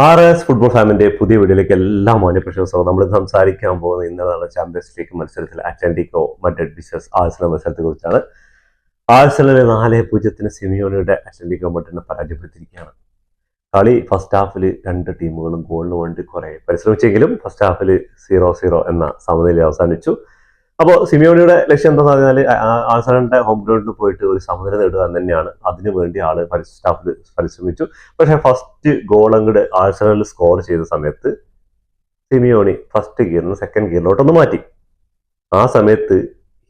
R S football ഫാമിന്റെ പുതിയ വീഡിയോയിലേക്ക് എല്ലാ മാന്യപ്രശ്നവും സ്വാഗതം. നമ്മൾ സംസാരിക്കാൻ പോകുന്ന ഇന്നതാണ് ചാമ്പ്യൻസ് ലീഗ് മത്സരത്തിൽ അറ്റ്ലാന്റിക്കോ മഡ്രിഡ് ബിസസ് ആഴ്സണൽ മത്സരത്തെ കുറിച്ചാണ്. ആഴ്സണലിലെ നാല് പൂജ്യത്തിന് സെമിയോണിയുടെ അറ്റ്ലാന്റിക്കോ മഡ്രിഡിനെ പരാജയപ്പെടുത്തിയിരിക്കുകയാണ്. കളി ഫസ്റ്റ് ഹാഫിൽ രണ്ട് ടീമുകളും ഗോളിന് വേണ്ടി കുറെ പരിശ്രമിച്ചെങ്കിലും ഫസ്റ്റ് ഹാഫിൽ സീറോ സീറോ എന്ന സമനിലയിൽ അവസാനിച്ചു. അപ്പോൾ സിമിയോണിയുടെ ലക്ഷ്യം എന്താ പറഞ്ഞാൽ ആഴ്സണലിന്റെ ഹോം ഗ്രൗണ്ടിൽ പോയിട്ട് ഒരു സമനില നേടുക തന്നെയാണ്. അതിനു വേണ്ടി ആൾ സ്റ്റാഫ് പരിശ്രമിച്ചു. പക്ഷേ ഫസ്റ്റ് ഗോൾ അങ്ങോട്ട് ആഴ്സണൽ സ്കോർ ചെയ്ത സമയത്ത് സിമിയോണി ഫസ്റ്റ് ഗിയറിൽ നിന്ന് സെക്കൻഡ് ഗിയറിലോട്ടൊന്ന് മാറ്റി. ആ സമയത്ത്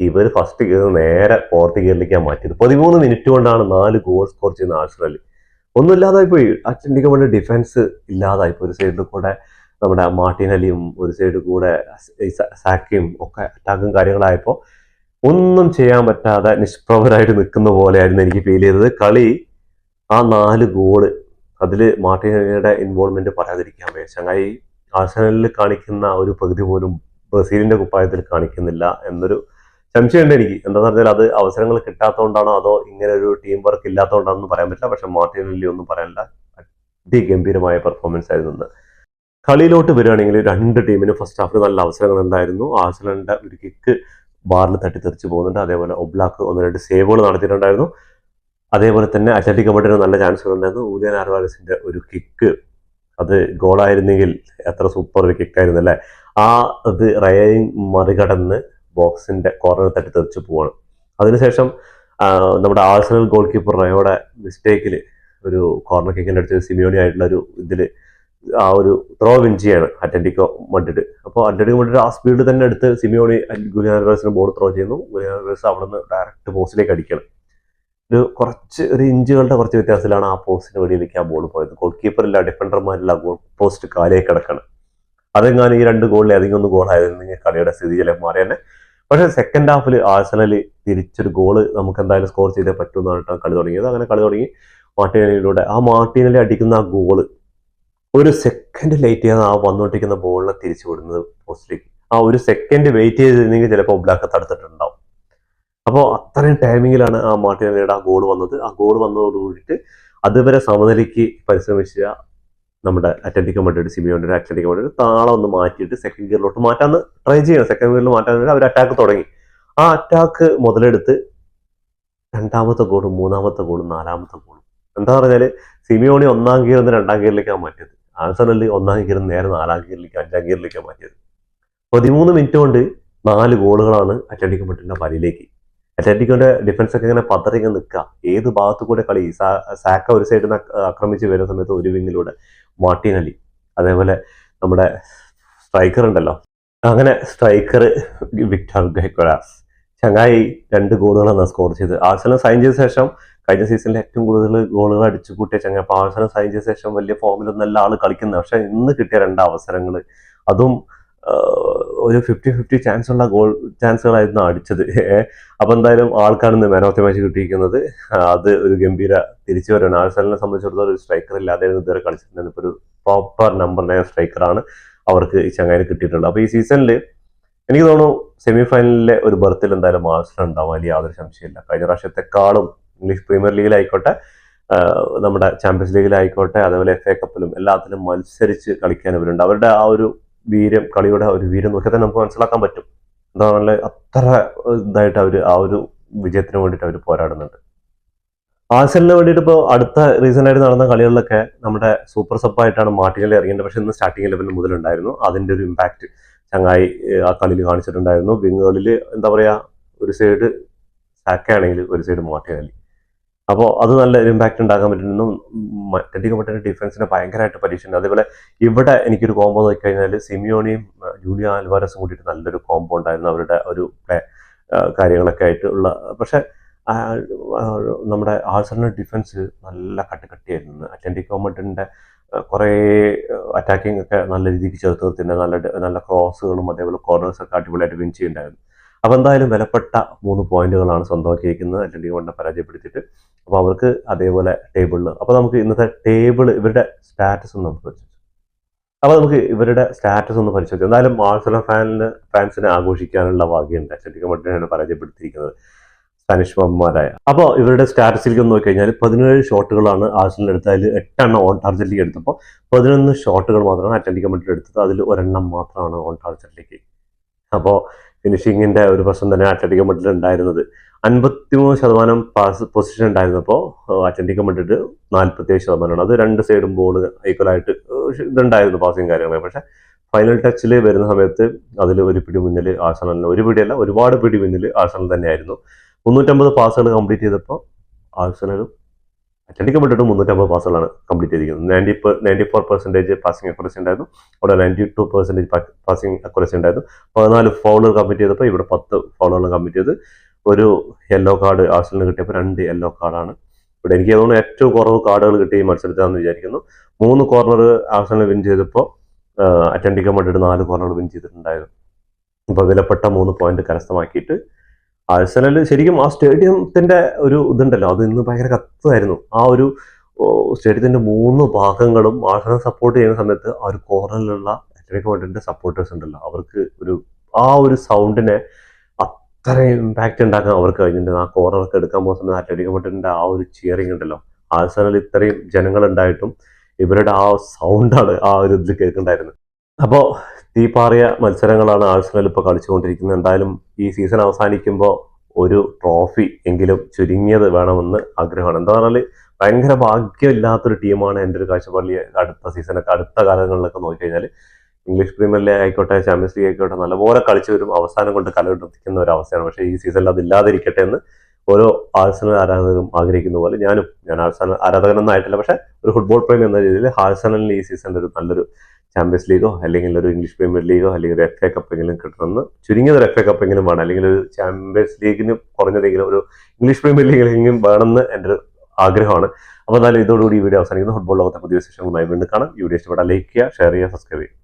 ഇവർ ഫസ്റ്റ് ഗിയർ നേരെ ഫോർത്ത് ഗിയറിലേക്കാണ് മാറ്റിയത്. പതിമൂന്ന് മിനിറ്റ് കൊണ്ടാണ് നാല് ഗോൾ സ്കോർ ചെയ്യുന്ന ആഴ്സണൽ ഒന്നും ഇല്ലാതായി പോയി അച്ഛന്റെ ഡിഫൻസ് ഇല്ലാതായി പോയി ഒരു സൈഡിൽ കൂടെ നമ്മുടെ മാർട്ടിനലിയും ഒരു സൈഡ് കൂടെ സാക്കിയും ഒക്കെ അറ്റാക്കും കാര്യങ്ങളായപ്പോൾ ഒന്നും ചെയ്യാൻ പറ്റാതെ നിഷ്പ്രഭരായിട്ട് നിൽക്കുന്ന പോലെയായിരുന്നു എനിക്ക് ഫീൽ ചെയ്തത്. കളി ആ നാല് ഗോൾ അതിൽ മാർട്ടിനലിയുടെ ഇൻവോൾവ്മെന്റ് പറയാതിരിക്കാൻ വയ്യ. ചങ്ങായി ആഴ്സണലിൽ കാണിക്കുന്ന ഒരു പകുതി പോലും ബ്രസീലിന്റെ കുപ്പായത്തിൽ കാണിക്കുന്നില്ല എന്നൊരു സംശയമുണ്ട് എനിക്ക്. എന്താണെന്ന് പറഞ്ഞാൽ അത് അവസരങ്ങൾ കിട്ടാത്തതുകൊണ്ടാണോ അതോ ഇങ്ങനെ ഒരു ടീം വർക്ക് ഇല്ലാത്തതുകൊണ്ടാണെന്ന് പറയാൻ പറ്റില്ല. പക്ഷെ മാർട്ടിനലി ഒന്നും പറയാനില്ല. അതിഗംഭീരമായ പെർഫോമൻസ് ആയിരുന്നു. കളിയിലോട്ട് വരികയാണെങ്കിൽ രണ്ട് ടീമിന് ഫസ്റ്റ് ഹാഫിൽ നല്ല അവസരങ്ങൾ ഉണ്ടായിരുന്നു. ആഴ്സണലിന്റെ ഒരു കിക്ക് ബാറിൽ തട്ടി തെറിച്ച് പോകുന്നുണ്ട്. അതേപോലെ ഒബ്ലാക്ക് ഒന്ന് രണ്ട് സേവുകൾ നടത്തിയിട്ടുണ്ടായിരുന്നു. അതേപോലെ തന്നെ അത്ലറ്റിക് മഡിന് നല്ല ചാൻസുകൾ ഉണ്ടായിരുന്നു. ഊലിയൻ ആർവാലസിന്റെ ഒരു കിക്ക് അത് ഗോളായിരുന്നെങ്കിൽ എത്ര സൂപ്പർ ഒരു കിക്കായിരുന്നു അല്ലേ? ആ അത് റയയും മറികടന്ന് ബോക്സിന്റെ കോർണർ തട്ടി തെറിച്ച് പോവാണ്. അതിനുശേഷം നമ്മുടെ ആഴ്സണൽ ഗോൾ കീപ്പർ റയോടെ മിസ്റ്റേക്കിൽ ഒരു കോർണർ കിക്കിന്റെ അടുത്ത് സിമിയോണി ആയിട്ടുള്ള ഒരു ഇതിൽ ആ ഒരു ത്രോ വിൻ ചെയ്യാണ് അറ്റന്റിക്കോ മഡ്രിഡ്. അപ്പോൾ അറ്റന്റിക്കോ മഡ്രിഡ് ആ സ്പീഡിൽ തന്നെ എടുത്ത് സിമിയോണി ഗുലിയാനവേഴ്സിന് ബോൾ ത്രോ ചെയ്യുന്നു. ഗുലിയാനവേഴ്സ് അവിടെ നിന്ന് ഡയറക്റ്റ് പോസ്റ്റിലേക്ക് അടിക്കണം. ഒരു കുറച്ച് ഒരു ഇഞ്ചുകളുടെ കുറച്ച് വ്യത്യാസത്തിലാണ് ആ പോസ്റ്റിന് വെളിയിലേക്ക് ആ ബോൾ പോയത്. ഗോൾ കീപ്പറില്ല ഡിഫൻഡർമാരില്ല ഗോൾ പോസ്റ്റ് കാലേ കിടക്കണം. അതെങ്ങാനും ഈ രണ്ട് ഗോളിൽ ഏതെങ്കിലും ഒന്ന് ഗോൾ ആയിരുന്നെങ്കിൽ കളിയുടെ സ്ഥിതി ചിലപ്പോൾ മാറി തന്നെ പക്ഷേ സെക്കൻഡ് ഹാഫിൽ ആഴ്സണൽ തിരിച്ചൊരു ഗോൾ നമുക്ക് എന്തായാലും സ്കോർ ചെയ്തേ പറ്റുമെന്നാണ് കളി തുടങ്ങിയത്. അങ്ങനെ കളി തുടങ്ങി മാർട്ടിനലിലൂടെ ആ മാർട്ടിനലി അടിക്കുന്ന ആ ഗോൾ ഒരു സെക്കൻഡ് ലേറ്റ് ചെയ്താണ് ആ വന്നുകൊണ്ടിരിക്കുന്ന ബോളിനെ തിരിച്ചു വിടുന്നത് പോസ്റ്റിലേക്ക് ആ ഒരു സെക്കൻഡ് വെയിറ്റ് ചെയ്തിരുന്നെങ്കിൽ ചിലപ്പോൾ ബ്ലാക്ക് തടുത്തിട്ടുണ്ടാവും. അപ്പോൾ അത്രയും ടൈമിങ്ങിലാണ് ആ മാർട്ടിനെയുടെ ആ ഗോൾ വന്നത്. ആ ഗോൾ വന്നതോടുകൂടിയിട്ട് അതുവരെ സമനിലയ്ക്ക് പരിശ്രമിച്ച നമ്മുടെ അറ്റന്റിക്കോ മഡ്രിഡ് സിമിയോന്റെ അറ്റ്ലറ്റിക് മഡ്രിഡ് താളം ഒന്ന് മാറ്റിയിട്ട് സെക്കൻഡ് ഗിയറിലോട്ട് മാറ്റാന്ന് ട്രൈ ചെയ്യണം. സെക്കൻഡ് ഗിയറിൽ മാറ്റാൻ വേണ്ടി അവർ അറ്റാക്ക് തുടങ്ങി. ആ അറ്റാക്ക് മുതലെടുത്ത് രണ്ടാമത്തെ ഗോളും മൂന്നാമത്തെ ഗോളും നാലാമത്തെ ഗോളും എന്താ പറഞ്ഞാൽ സിമിയോണി ഒന്നാം ഗിയറിൽ നിന്ന് രണ്ടാം ഗിയറിലേക്കാണ് മാറ്റിയത്. ആഴ്സണലിൽ ഒന്നാം ഗിയറിൽ നേരെ നാലാം ഗിയറിലേക്ക് അഞ്ചാം ഗിയറിലേക്ക് മാറ്റിയത്. പതിമൂന്ന് മിനിറ്റ് കൊണ്ട് നാല് ഗോളുകളാണ് അറ്റന്റിക്കോ മഡ്രിഡിന്റെ വലയിലേക്ക് അറ്റ്ലറ്റിക്കോന്റെ ഡിഫൻസ് ഒക്കെ ഇങ്ങനെ പതറി ഇങ്ങനെ നിൽക്കുക ഏത് ഭാഗത്തു കൂടെ കളി? സാക്ക ഒരു സൈഡിൽ നിന്ന് ആക്രമിച്ച് വരുന്ന സമയത്ത് ഒരു വിങ്ങിലൂടെ മാർട്ടിനലി അതേപോലെ നമ്മുടെ സ്ട്രൈക്കർ ഉണ്ടല്ലോ. അങ്ങനെ സ്ട്രൈക്കർ വിക്ടർ ഗൈക്കോറാസ് ചങ്ങായി രണ്ട് ഗോളുകളാണ് സ്കോർ ചെയ്ത് ആഴ്സണൽ സൈൻ ചെയ്ത ശേഷം കഴിഞ്ഞ സീസണിൽ ഏറ്റവും കൂടുതൽ ഗോളുകൾ അടിച്ചു കൂട്ടിയ ചങ്ങായി അപ്പോൾ ആഴ്സണൽ സൈൻ ചെയ്ത ശേഷം വലിയ ഫോമിലൊന്നും എല്ലാ ആൾ കളിക്കുന്നത്. പക്ഷെ ഇന്ന് കിട്ടിയ രണ്ട് അവസരങ്ങൾ അതും ഒരു ഫിഫ്റ്റി ഫിഫ്റ്റി ചാൻസ് ഉള്ള ഗോൾ ചാൻസുകളായിരുന്നു അടിച്ചത്. അപ്പോൾ അപ്പൊ എന്തായാലും ആൾക്കാണ് മാൻ ഓഫ് ദി മാച്ച് കിട്ടിയിരിക്കുന്നത്. അത് ഒരു ഗംഭീര തിരിച്ചു വരാണ് ആഴ്സണലിനെ സംബന്ധിച്ചിടത്തോളം ഒരു സ്ട്രൈക്കർ ഇല്ലാതെ ഇതുവരെ കളിച്ചിട്ടുണ്ടായിരുന്നു ഇപ്പൊ ഒരു പ്രോപ്പർ നമ്പർ നയൻ സ്ട്രൈക്കറാണ് അവർക്ക് ഈ ചങ്ങായിന് കിട്ടിയിട്ടുള്ളത്. അപ്പൊ ഈ സീസണിൽ എനിക്ക് തോന്നുന്നു സെമി ഫൈനലിലെ ഒരു ബർത്തിൽ എന്തായാലും ആഴ്സണൽ ഉണ്ടാവും വലിയ യാതൊരു സംശയമില്ല കഴിഞ്ഞ പ്രാവശ്യത്തെക്കാളും ഇംഗ്ലീഷ് പ്രീമിയർ ലീഗിലായിക്കോട്ടെ നമ്മുടെ ചാമ്പ്യൻസ് ലീഗിലായിക്കോട്ടെ അതേപോലെ എഫ് എ കപ്പിലും എല്ലാത്തിലും മത്സരിച്ച് കളിക്കാൻ ഇവരുണ്ട്. അവരുടെ ആ ഒരു വീര്യം കളിയുടെ ഒരു വീര്യം നോക്കിയാൽ തന്നെ നമുക്ക് മനസ്സിലാക്കാൻ പറ്റും. എന്താ പറയുക അത്ര ഇതായിട്ട് അവർ ആ ഒരു വിജയത്തിന് വേണ്ടിയിട്ട് അവർ പോരാടുന്നുണ്ട്. ആഴ്സലിന് വേണ്ടിയിട്ട് ഇപ്പോൾ അടുത്ത റീസൺ ആയിട്ട് നടന്ന കളികളിലൊക്കെ നമ്മുടെ സൂപ്പർ സബ് ആയിട്ടാണ് മാർട്ടിനിൽ ഇറങ്ങിയത്. പക്ഷെ ഇന്ന് സ്റ്റാർട്ടിംഗ് ലെവലിൽ മുതലുണ്ടായിരുന്നു. അതിന്റെ ഒരു ഇമ്പാക്ട് ചങ്ങായി ആ കളിയിൽ കാണിച്ചിട്ടുണ്ടായിരുന്നു. വിങ്ങുകളിൽ എന്താ പറയുക ഒരു സൈഡ് സാക്കാണെങ്കിൽ ഒരു സൈഡ് മാർട്ടിനലി അപ്പോൾ അത് നല്ല ഒരു ഇമ്പാക്ട് ഉണ്ടാക്കാൻ പറ്റുന്നു മറ്റധികം മറ്റേ ഡിഫൻസിനെ ഭയങ്കരമായിട്ട് പരീക്ഷയുണ്ട്. അതേപോലെ ഇവിടെ എനിക്കൊരു കോമ്പോ നോക്കിക്കഴിഞ്ഞാൽ സിമിയോണിയും ഏഹ്, ജൂലിയ ആൽവാരസും കൂടിയിട്ട് നല്ലൊരു കോംബോ ഉണ്ടായിരുന്നു അവരുടെ ഒരു കാര്യങ്ങളൊക്കെ ആയിട്ട് ഉള്ള. നമ്മുടെ ആൾസറിന്റെ ഡിഫൻസ് നല്ല കട്ടുകട്ടിയായിരുന്നു. അറ്റ്ലന്റിക്കോ മഡ്രിഡിന്റെ കുറേ അറ്റാക്കിംഗ് ഒക്കെ നല്ല രീതിക്ക് ചേർത്ത് നല്ല നല്ല ക്രോസുകളും അതേപോലെ കോർണേഴ്സ് ഒക്കെ അടിപൊളിയായിട്ട് വിൻ ചെയ്യുന്നുണ്ടായിരുന്നു. അപ്പോൾ എന്തായാലും വിലപ്പെട്ട മൂന്ന് പോയിന്റുകളാണ് സ്വന്തമാക്കിയിരിക്കുന്നത് അറ്റ്ലന്റിക്കോ മഡ്രിഡിനെ പരാജയപ്പെടുത്തിയിട്ട്. അപ്പോൾ അവർക്ക് അതേപോലെ ടേബിളിൽ അപ്പോൾ നമുക്ക് ഇന്നത്തെ ടേബിൾ ഇവരുടെ സ്റ്റാറ്റസ് ഒന്ന് നമുക്ക് പരിശോധിച്ചു. അപ്പോൾ നമുക്ക് ഇവരുടെ സ്റ്റാറ്റസ് ഒന്ന് പരിശോധിക്കാം എന്തായാലും മാർസല ഫാനിന് ഫാൻസിനെ ആഘോഷിക്കാനുള്ള ഭാഗ്യമുണ്ട്. അച്ഛന്റെ മഡ്രിഡിനെ പരാജയപ്പെടുത്തിയിരിക്കുന്നത്. സ്പാനിഷ് മമ്മമാരായ അപ്പോൾ ഇവരുടെ സ്റ്റാറ്റസിലേക്ക് നോക്കി കഴിഞ്ഞാൽ പതിനേഴ് ഷോട്ടുകളാണ് ആഴ്സണൽ എടുത്തത്. അതിൽ എട്ടെണ്ണം ഓൺ ടാർജറ്റിലേക്ക് എടുത്തപ്പോൾ പതിനൊന്ന് ഷോട്ടുകൾ മാത്രമാണ് അറ്റൻഡിക്ക് കമ്മിറ്റി എടുത്തത്. അതിൽ ഒരെണ്ണം മാത്രമാണ് ഓൺ ടാർജറ്റിലേക്ക് അപ്പോൾ ഫിനിഷിങ്ങിന്റെ ഒരു പ്രശ്നം തന്നെ അറ്റൻഡിക്ക് കമ്മിറ്റിയിൽ ഉണ്ടായിരുന്നത്. അൻപത്തിമൂന്ന് ശതമാനം പാസ് പൊസിഷൻ ഉണ്ടായിരുന്നപ്പോൾ അറ്റൻഡിക്ക് കമ്മിറ്റിട്ട് നാൽപ്പത്തിയേഴ് ശതമാനമാണ്. അത് രണ്ട് സൈഡും ബോൾ ഈക്വലായിട്ട് ഇതുണ്ടായിരുന്നു പാസിങ് കാര്യങ്ങൾ പക്ഷേ ഫൈനൽ ടച്ചിൽ വരുന്ന സമയത്ത് അതിൽ ഒരു പിടി മുന്നിൽ ആഴ്സണലിന് ഒരു പിടിയല്ല ഒരുപാട് പിടി മുന്നിൽ ആസണൽ തന്നെയായിരുന്നു മുന്നൂറ്റമ്പത് പാസുകൾ കംപ്ലീറ്റ് ചെയ്തപ്പോൾ ആഴ്സണലും അറ്റ്ലറ്റിക് കമ്മിറ്റിട്ട് മുന്നൂറ്റമ്പത് പാസുകളാണ് കംപ്ലീറ്റ് ചെയ്തിരിക്കുന്നത്. Ninety ninety four percentage passing accuracy ഉണ്ടായിരുന്നു. അവിടെ ninety two percentage passing accuracy ഉണ്ടായിരുന്നു. പതിനാല് ഫൗളുകൾ കംപ്ലീറ്റ് ചെയ്തപ്പോൾ ഇവിടെ പത്ത് ഫൗളുകൾ കംപ്ലീറ്റ് ചെയ്ത്. ഒരു യെല്ലോ കാർഡ് ആഴ്സണലിന് കിട്ടിയപ്പോൾ രണ്ട് യെല്ലോ കാർഡാണ് ഇവിടെ എനിക്ക് തോന്നുന്നു ഏറ്റവും കുറവ് കാർഡുകൾ കിട്ടിയ ഈ മത്സരത്തിലാണെന്ന് വിചാരിക്കുന്നു. മൂന്ന് കോർണർ ആഴ്സണൽ വിൻ ചെയ്തപ്പോൾ അറ്റൻഡിക്കാൻ വേണ്ടിയിട്ട് നാല് കോർണർ വിൻ ചെയ്തിട്ടുണ്ടായിരുന്നു. അപ്പോൾ വിലപ്പെട്ട മൂന്ന് പോയിന്റ് കരസ്ഥമാക്കിയിട്ട് ആഴ്സണൽ ശരിക്കും ആ സ്റ്റേഡിയത്തിന്റെ ഒരു ഇതുണ്ടല്ലോ അത് ഇന്ന് ഭയങ്കര കത്തായിരുന്നു ആ ഒരു സ്റ്റേഡിയത്തിന്റെ മൂന്ന് ഭാഗങ്ങളും ആഴ്സണൽ സപ്പോർട്ട് ചെയ്യുന്ന സമയത്ത് ആ ഒരു കോറലിലുള്ള അത്ലറ്റിക് സപ്പോർട്ടേഴ്സ് ഉണ്ടല്ലോ അവർക്ക് ഒരു ആ ഒരു സൗണ്ടിനെ അത്ര ഇമ്പാക്റ്റ് ഉണ്ടാക്കാൻ അവർക്ക് കഴിഞ്ഞിട്ടുണ്ട്. ആ കോർണറൊക്കെ എടുക്കാൻ പോകുന്ന സമയത്ത് അത്ലറ്റിക് ആ ഒരു ചിയറിംഗ് ഉണ്ടല്ലോ. ആഴ്സണൽ ഇത്രയും ജനങ്ങൾ ഉണ്ടായിട്ടും ഇവരുടെ ആ സൗണ്ടാണ് ആ ഒരു ഇതിൽ കേൾക്കുന്നുണ്ടായിരുന്നത് അപ്പോൾ തീപ്പാറിയ മത്സരങ്ങളാണ് ആഴ്സണൽ ഇപ്പോൾ കളിച്ചുകൊണ്ടിരിക്കുന്നത് എന്തായാലും ഈ സീസൺ അവസാനിക്കുമ്പോൾ ഒരു ട്രോഫി എങ്കിലും ചുരുങ്ങിയത് വേണമെന്ന് ആഗ്രഹമാണ്. എന്താ പറഞ്ഞാൽ ഭയങ്കര ഭാഗ്യമില്ലാത്തൊരു ടീമാണ് എന്റെ ഒരു കാഴ്ചപ്പാടിൽ അടുത്ത സീസണൊക്കെ അടുത്ത കാലങ്ങളിലൊക്കെ നോക്കിക്കഴിഞ്ഞാൽ ഇംഗ്ലീഷ് പ്രീമിയർ ലീഗ് ആയിക്കോട്ടെ ചാമ്പ്യൻസ് ലീഗ് ആയിക്കോട്ടെ നല്ലപോലെ കളിച്ചു വരും അവസാനം കൊണ്ട് കലകെട്ടിക്കുന്ന ഒരു അവസ്ഥയാണ്. പക്ഷേ ഈ സീസണിൽ അതില്ലാതിരിക്കട്ടെ എന്ന് ഓരോ ആഴ്സണൽ ആരാധകരും ആഗ്രഹിക്കുന്ന പോലെ ഞാനും ഞാൻ ആഴ്സണൽ ആരാധകനൊന്നും ആയിട്ടില്ല. പക്ഷേ ഒരു ഫുട്ബോൾ പ്രേമി എന്ന രീതിയിൽ ആഴ്സണലിന് ഈ സീസണിൽ ഒരു നല്ലൊരു ചാമ്പ്യൻസ് ലീഗോ അല്ലെങ്കിൽ ഒരു ഇംഗ്ലീഷ് പ്രീമിയർ ലീഗോ അല്ലെങ്കിൽ ഒരു എഫ് എ കപ്പെങ്കിലും കിട്ടണമെന്ന് ചുരുങ്ങിയത് ഒരു എഫ് എ കപ്പെങ്കിലും വേണം. അല്ലെങ്കിൽ ഒരു ചാമ്പ്യൻസ് ലീഗിന് കുറഞ്ഞതെങ്കിലും ഒരു ഇംഗ്ലീഷ് പ്രീമിയർ ലീഗിലെങ്കിലും വേണമെന്ന് എന്റെ ഒരു ആഗ്രഹമാണ്. അപ്പോൾ എന്നാലും ഇതോടുകൂടി ഈ വീഡിയോ അവസാനിക്കുന്നു. ഫുട്ബോൾ ലോകത്തെ പുതിയ വിശേഷങ്ങളുമായി വീണ്ടും കാണാം. ഈ വീഡിയോ ഇഷ്ടപ്പെട്ടാൽ ലൈക്ക് ചെയ്യുക ഷെയർ ചെയ്യുക സബ്സ്ക്രൈബ് ചെയ്യുക.